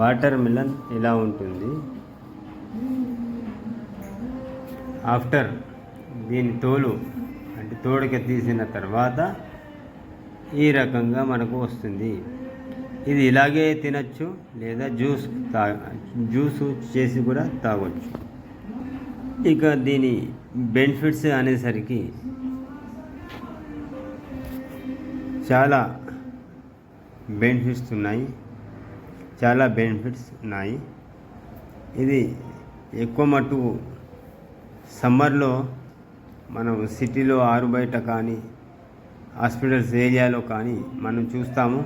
Water melon ఇలా ఉంటుంది? After దీని తోలు అంటే తోడుకి తీసిన తర్వాత ఈ రకంగా మనకు వస్తుంది. ఇది ఇలాగే తినచ్చు లేదా జ్యూస్ తా జ్యూస్ చేసి కూడా తాగొచ్చు. ఇక దీని బెనిఫిట్స్ అనేసరికి చాలా బెనిఫిట్స్ ఉన్నాయి. చాలా బెనిఫిట్స్ ఉన్నాయి. ఇది ఎక్కువ మటుకు సమ్మర్లో మనం సిటీలో ఆరు బయట కానీ హాస్పిటల్స్ ఏరియాలో కానీ మనం చూస్తాము.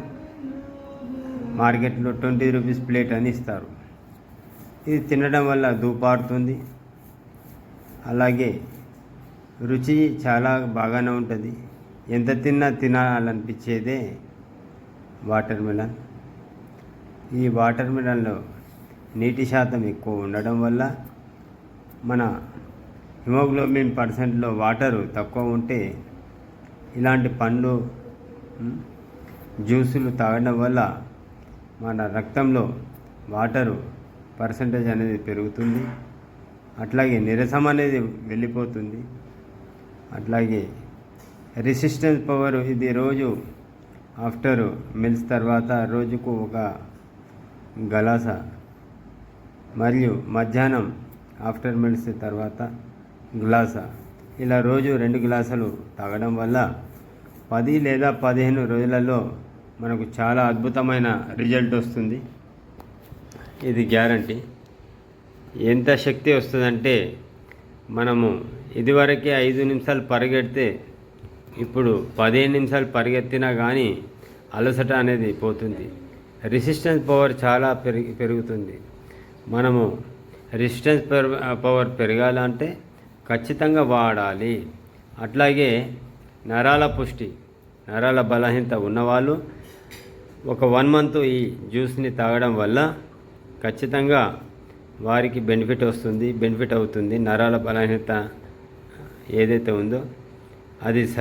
మార్కెట్లో ట్వంటీ రూపీస్ ప్లేట్ అని ఇస్తారు. ఇది తినడం వల్ల దూపాడుతుంది. అలాగే రుచి చాలా బాగానే ఉంటుంది. ఎంత తిన్నా తినాలనిపించేదే వాటర్ మిలన్. ఈ వాటర్ మిలన్లో నీటి శాతం ఎక్కువ ఉండడం వల్ల మన హిమోగ్లోబిన్ పర్సెంట్లో వాటరు తక్కువ ఉంటే ఇలాంటి పండ్లు జ్యూసులు తాగడం వల్ల మన రక్తంలో వాటరు పర్సంటేజ్ అనేది పెరుగుతుంది. అట్లాగే నిరసం అనేది వెళ్ళిపోతుంది. అట్లాగే రెసిస్టెన్స్ పవర్ ఇది రోజు ఆఫ్టర్ మిల్స్ తర్వాత రోజుకు ఒక గలాస. మరియు మధ్యాహ్నం ఆఫ్టర్ మిల్స్ తర్వాత గ్లాస. ఇలా రోజు రెండు గ్లాసులు తాగడం వల్ల పది లేదా పదిహేను రోజులలో మనకు చాలా అద్భుతమైన రిజల్ట్ వస్తుంది. ఇది గ్యారంటీ. ఎంత శక్తి వస్తుందంటే మనము ఇదివరకే ఐదు నిమిషాలు పరిగెడితే ఇప్పుడు పదిహేను నిమిషాలు పరిగెత్తినా కానీ అలసట అనేది పోతుంది. రెసిస్టెన్స్ పవర్ చాలా పెరిగి పెరుగుతుంది. మనము రెసిస్టెన్స్ పవర్ uh, పెరగాలంటే ఖచ్చితంగా వాడాలి. అట్లాగే నరాల పుష్టి నరాల బలహీనత ఉన్నవాళ్ళు ఒక వన్ మంత్ ఈ జ్యూస్ని తాగడం వల్ల ఖచ్చితంగా వారికి బెనిఫిట్ వస్తుంది బెనిఫిట్ అవుతుంది. నరాల బలహీనత ఏదైతే ఉందో అది స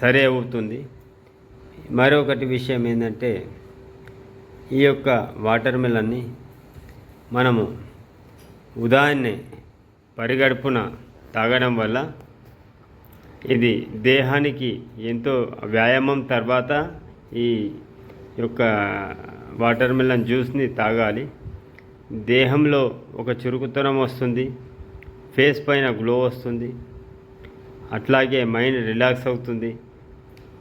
సరే అవుతుంది. మరొకటి విషయం ఏంటంటే ఈ యొక్క వాటర్ మిలన్ని మనము ఉదయాన్నే పరిగడుపున తాగడం వల్ల ఇది దేహానికి ఎంతో వ్యాయామం తర్వాత ఈ యొక్క వాటర్ మిలన్ జ్యూస్ని తాగాలి. దేహంలో ఒక చురుకుతనం వస్తుంది ఫేస్ పైన గ్లో వస్తుంది అట్లాగే మైండ్ రిలాక్స్ అవుతుంది.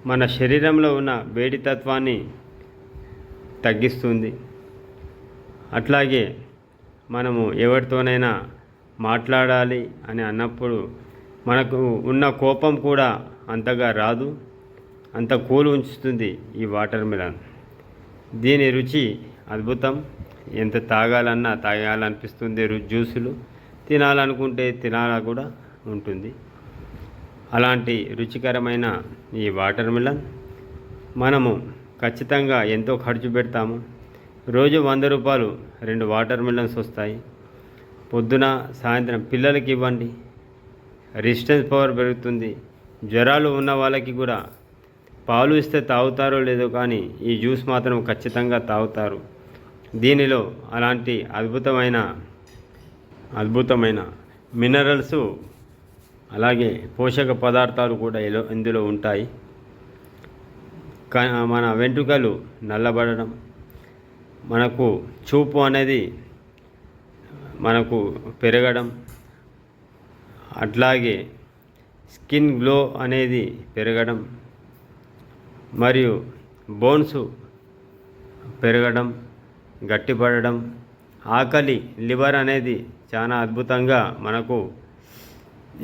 మన శరీరంలో ఉన్న వేడి తత్వాన్ని తగ్గిస్తుంది. అట్లాగే మనము ఎవరితోనైనా మాట్లాడాలి అని అన్నప్పుడు మనకు ఉన్న కోపం కూడా అంతగా రాదు. అంత కూల్ ఉంచుతుంది ఈ వాటర్ మిలన్. దీని రుచి అద్భుతం. ఎంత తాగాలన్నా తాగాలనిపిస్తుంది జ్యూసులు. తినాలనుకుంటే తినాలా కూడా ఉంటుంది. అలాంటి రుచికరమైన ఈ వాటర్ మిలన్ మనము ఖచ్చితంగా ఎంతో ఖర్చు పెడతాము. రోజు వంద రూపాయలు రెండు వాటర్ మిలన్స్ వస్తాయి. పొద్దున సాయంత్రం పిల్లలకి ఇవ్వండి. రెసిస్టెన్స్ పవర్ పెరుగుతుంది. జ్వరాలు ఉన్న వాళ్ళకి కూడా. పాలు ఇస్తే తాగుతారో లేదో కానీ ఈ జ్యూస్ మాత్రం ఖచ్చితంగా తాగుతారు. దీనిలో అలాంటి అద్భుతమైన అద్భుతమైన మినరల్స్ అలాగే పోషక పదార్థాలు కూడా ఇందులో ఉంటాయి. మన వెంట్రుకలు నల్లబడడం మనకు చూపు అనేది మనకు పెరగడం అట్లాగే స్కిన్ గ్లో అనేది పెరగడం మరియు బోన్స్ పెరగడం గట్టిపడడం ఆకలి లివర్ అనేది చాలా అద్భుతంగా మనకు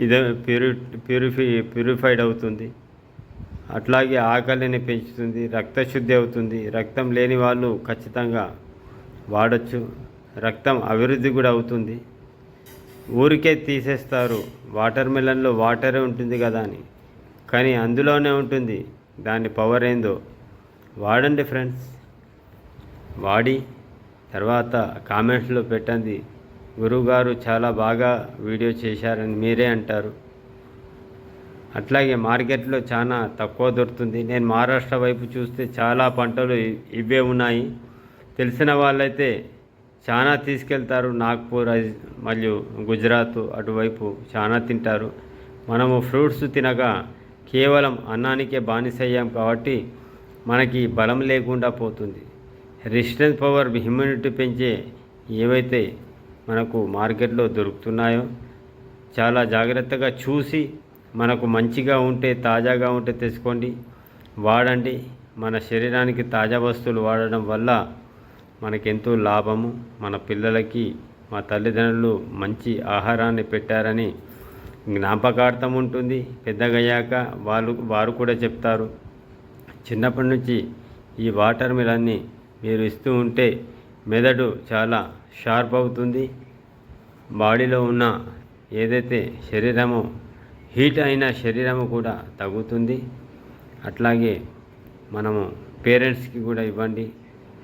ఇది ప్యూరి ప్యూరిఫై ప్యూరిఫైడ్ అవుతుంది. అట్లాగే ఆకలిని పెంచుతుంది రక్తశుద్ధి అవుతుంది. రక్తం లేని వాళ్ళు ఖచ్చితంగా వాడచ్చు. రక్తం అభివృద్ధి కూడా అవుతుంది. ఊరికే తీసేస్తారు. వాటర్ మిలన్లో వాటరే ఉంటుంది కదా అని. కానీ అందులోనే ఉంటుంది. దాని పవర్ ఏందో. వాడండి ఫ్రెండ్స్ వాడి. తర్వాత కామెంట్స్లో పెట్టండి. గురువుగారు చాలా బాగా వీడియో చేశారని మీరే అంటారు. అట్లాగే మార్కెట్లో చాలా తక్కువ దొరుకుతుంది. నేను మహారాష్ట్ర వైపు చూస్తే చాలా పంటలు ఇవే ఉన్నాయి. తెలిసిన వాళ్ళైతే చాలా తీసుకెళ్తారు. నాగ్పూర్ మరియు గుజరాత్ అటువైపు చాలా తింటారు. మనము ఫ్రూట్స్ తినగా కేవలం అన్నానికే బానిసయ్యాం కాబట్టి మనకి బలం లేకుండా పోతుంది. రెసిస్టెన్స్ పవర్ ఇమ్యూనిటీ పెంచే ఏవైతే మనకు మార్కెట్లో దొరుకుతున్నాయో చాలా జాగ్రత్తగా చూసి మనకు మంచిగా ఉంటే తాజాగా ఉంటే తెచ్చుకోండి వాడండి. మన శరీరానికి తాజా వస్తువులు వాడడం వల్ల మనకెంతో లాభము. మన పిల్లలకి మా తల్లిదండ్రులు మంచి ఆహారాన్ని పెట్టారని జ్ఞాపకార్థం ఉంటుంది. పెద్దగయ్యాక వాళ్ళు వారు కూడా చెప్తారు. చిన్నప్పటి నుంచి ఈ వాటర్ మిలన్ని మీరు ఇస్తూ ఉంటే మెదడు చాలా షార్ప్ అవుతుంది. బాడీలో ఉన్న ఏదైతే శరీరము హీట్ అయిన శరీరము కూడా తగ్గుతుంది. అట్లాగే మనము పేరెంట్స్కి కూడా ఇవ్వండి.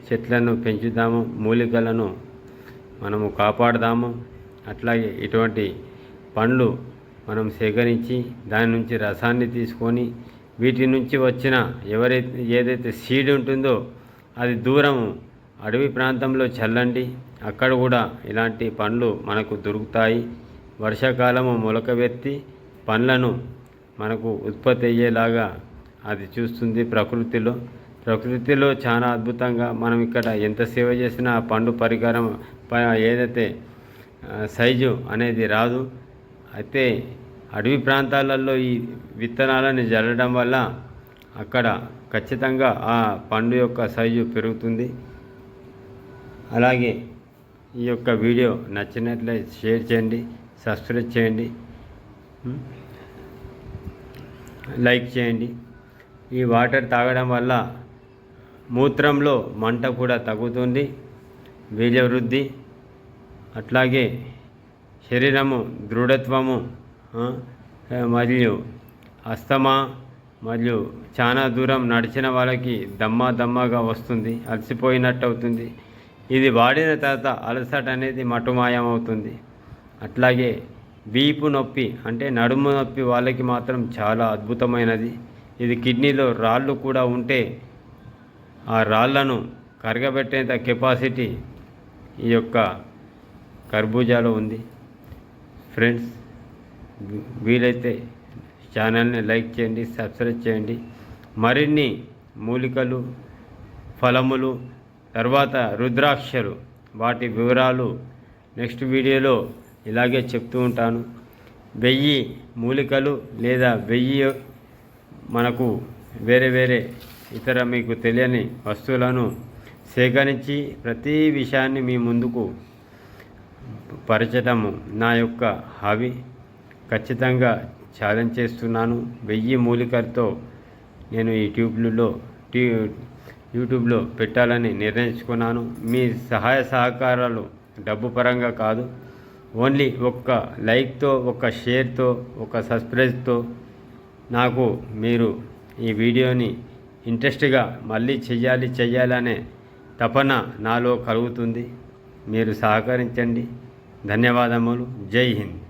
చెట్లను పెంచుదాము మూలికలను మనము కాపాడదాము. అట్లాగే ఇటువంటి పండ్లు మనం సేకరించి దాని నుంచి రసాన్ని తీసుకొని వీటి నుంచి వచ్చిన ఎవరైతే ఏదైతే సీడ్ ఉంటుందో అది దూరం అడవి ప్రాంతంలో చల్లండి. అక్కడ కూడా ఇలాంటి పండ్లు మనకు దొరుకుతాయి. వర్షాకాలము మొలకవెత్తి పండ్లను మనకు ఉత్పత్తి అయ్యేలాగా అది చూస్తుంది ప్రకృతిలో. ప్రకృతిలో చాలా అద్భుతంగా మనం ఇక్కడ ఎంత సేవ చేసినా ఆ పండు పరికరం ఏదైతే సైజు అనేది రాదు. అయితే అడవి ప్రాంతాలలో ఈ విత్తనాలను జల్లడం వల్ల అక్కడ ఖచ్చితంగా ఆ పండు యొక్క సైజు పెరుగుతుంది. అలాగే ఈ యొక్క వీడియో నచ్చినట్లయితే షేర్ చేయండి సబ్స్క్రైబ్ చేయండి. లైక్ చేయండి. ఈ వాటర్ తాగడం వల్ల మూత్రంలో మంట కూడా తగ్గుతుంది బీజవృద్ధి అట్లాగే శరీరము దృఢత్వము మరియు అస్తమా మరియు చాలా దూరం నడిచిన వాళ్ళకి దమ్మా దమ్మాగా వస్తుంది అలసిపోయినట్టు అవుతుంది ఇది వాడిన తర్వాత అలసట అనేది మటుమాయం అవుతుంది అట్లాగే వీపు నొప్పి అంటే నడుము నొప్పి వాళ్ళకి మాత్రం చాలా అద్భుతమైనది. ఇది కిడ్నీలో రాళ్ళు కూడా ఉంటే ఆ రాళ్ళను కరగబెట్టేంత కెపాసిటీ ఈ యొక్క కర్బూజాలో ఉంది. ఫ్రెండ్స్ వీలైతే ఛానల్ని లైక్ చేయండి సబ్స్క్రైబ్ చేయండి. మరిన్ని మూలికలు ఫలములు తర్వాత రుద్రాక్షలు వాటి వివరాలు నెక్స్ట్ వీడియోలో ఇలాగే చెప్తూ ఉంటాను. వెయ్యి మూలికలు లేదా వెయ్యి మనకు వేరే వేరే ఇతర మీకు తెలియని వస్తువులను సేకరించి ప్రతి విషయాన్ని మీ ముందుకు పరచటము నా యొక్క హాబీ. ఖచ్చితంగా ఛాలెంజ్ చేస్తున్నాను. వెయ్యి మూలికలతో నేను ఈ ట్యూబ్లలో ట్యూ యూట్యూబ్లో పెట్టాలని నిర్ణయించుకున్నాను. మీ సహాయ సహకారాలు డబ్బు పరంగా కాదు ఓన్లీ ఒక్క లైక్తో ఒక షేర్తో ఒక సబ్స్క్రైబ్తో నాకు మీరు ఈ వీడియోని ఇంట్రెస్ట్గా మళ్ళీ చెయ్యాలి చెయ్యాలనే తపన నాలో కలుగుతుంది. మీరు సహకరించండి. ధన్యవాదములు. జై హింద్.